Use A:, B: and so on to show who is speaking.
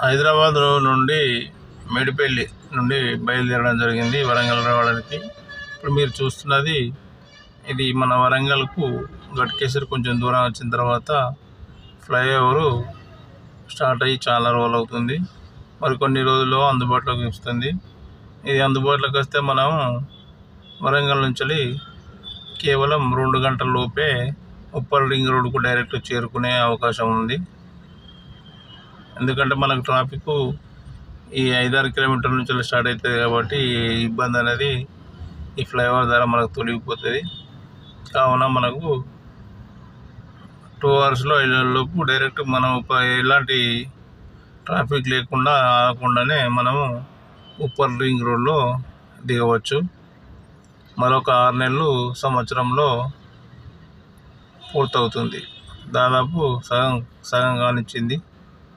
A: హైదరాబాద్ నుండి మేడిపల్లి నుండి బయలుదేరడం జరిగింది వరంగల్ రావడానికి. ఇప్పుడు మీరు చూస్తున్నది ఇది మన వరంగల్కు గట్కేసరి కొంచెం దూరం వచ్చిన తర్వాత ఫ్లైఓవరు స్టార్ట్ అయ్యి చాలా రోజులు అవుతుంది. మరి కొన్ని రోజుల్లో అందుబాటులోకి వస్తుంది. ఇది అందుబాటులోకి వస్తే మనం వరంగల్ నుంచి కేవలం రెండు గంటల లోపే ఉప్పల్ రింగ్ రోడ్డుకు డైరెక్ట్ చేరుకునే అవకాశం ఉంది. ఎందుకంటే మనకు ట్రాఫిక్ ఈ ఐదారు కిలోమీటర్ల నుంచి స్టార్ట్ అవుతుంది కాబట్టి ఇబ్బంది అనేది ఈ ఫ్లైఓవర్ ద్వారా మనకు తొలగిపోతుంది. కావున మనకు టూ అవర్స్లో లోపు డైరెక్ట్ మనం ఎలాంటి ట్రాఫిక్ లేకుండా ఆగకుండానే మనము ఉప్పర్ రింగ్ రోడ్లో దిగవచ్చు. మరొక ఆరు నెలలు సంవత్సరంలో పూర్తవుతుంది. దాదాపు సగం సగం కానిచ్చింది.